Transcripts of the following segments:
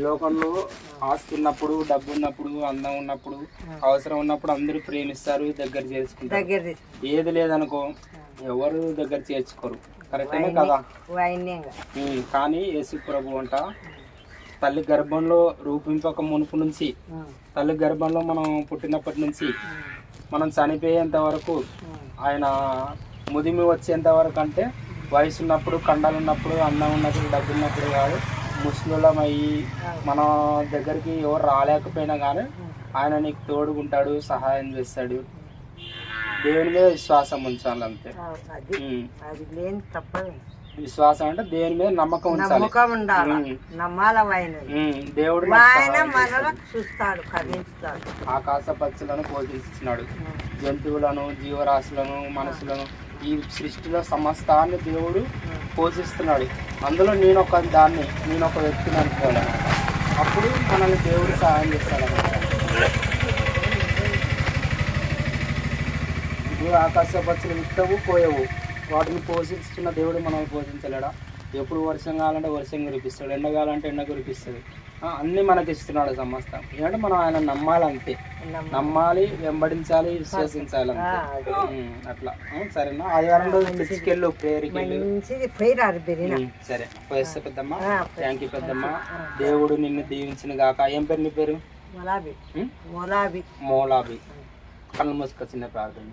లోకంలో ఆస్తి ఉన్నప్పుడు డబ్బు ఉన్నప్పుడు అందం ఉన్నప్పుడు అవసరం ఉన్నప్పుడు అందరూ ప్రేమిస్తారు దగ్గర చేసుకుంటారు. ఏది లేదనుకో ఎవరు దగ్గర చేర్చుకోరు. కరెక్టేనే కదా? కానీ యేసు ప్రభు అంట తల్లి గర్భంలో రూపింపక మునుపు నుంచి తల్లి గర్భంలో మనం పుట్టినప్పటి నుంచి మనం చనిపోయేంత వరకు ఆయన ముదిమి వచ్చేంత వరకు అంటే వయసు ఉన్నప్పుడు కండాలు ఉన్నప్పుడు అన్నం ఉన్నప్పుడు డబ్బు ఉన్నప్పుడు కాదు ముస్లింలం అయ్యి మన దగ్గరికి ఎవరు రాలేకపోయినా కానీ ఆయన నీకు తోడుకుంటాడు సహాయం చేస్తాడు. దేవుని మీద విశ్వాసం ఉంచాలి అంతే. విశ్వాసం అంటే దేవుని మీద నమ్మకం ఉంచాలి. ఉండాలి. దేవుడు చూస్తాడు. ఆకాశ పక్షులను పోషిస్తున్నాడు జంతువులను జీవరాశులను మనుషులను ఈ సృష్టిలో సమస్తాన్ని దేవుడు పోషిస్తున్నాడు. అందులో నేను ఒక దాన్ని నేను ఒక వ్యక్తిని అనుకోవాలి అప్పుడు మనల్ని దేవుడు సహాయం చేస్తాడు ఇప్పుడు ఆకాశ పచ్చలు విత్తవు కోయవు వాటిని పోషిస్తున్న దేవుడు మనల్ని పోషించలేడా? ఎప్పుడు వర్షం కావాలంటే వర్షం కురిపిస్తాడు ఎండ కావాలంటే ఎండ కురిపిస్తాడు. ఆ, అన్నీ మనకి ఇస్తున్నాడు సమస్తం. ఏంటంటే మనం ఆయన నమ్మాలంతే. నమ్మాలి. వెంబడించాలి విశ్వసించాలి అట్లా. సరేనా? ఆదివారం రోజు ప్రేయర్కి ఉమ్, సరే. పోయేస్తా పెద్దమ్మ. థ్యాంక్ యూ పెద్దమ్మ. దేవుడు నిన్ను దీవించిన గాక. ఏం పేరు నీ పేరు? మొలాబి. కళ్ళు మూసుక చిన్న ప్రార్థన.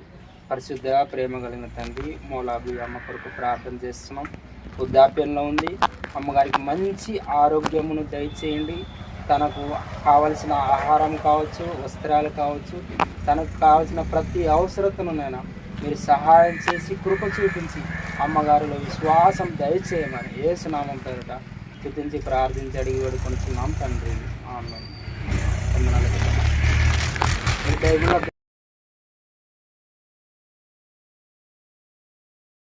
పరిశుద్ధగా ప్రేమ కలిగిన తండ్రి మోలాబి అమ్మ కొరకు ప్రార్థన చేస్తున్నాం. వృద్ధాప్యంలో ఉంది. అమ్మగారికి మంచి ఆరోగ్యమును దయచేయండి. తనకు కావలసిన ఆహారం కావచ్చు వస్త్రాలు కావచ్చు తనకు కావలసిన ప్రతి అవసరతను నేను మీరు సహాయం చేసి కృప చూపించి అమ్మగారిలో విశ్వాసం దయచేయమని ఏ సునామం పేరుట స్థుతించి ప్రార్థించి అడిగి వేడుకొనుచున్నాం తండ్రి. ఆమె తొమ్మిది మీరు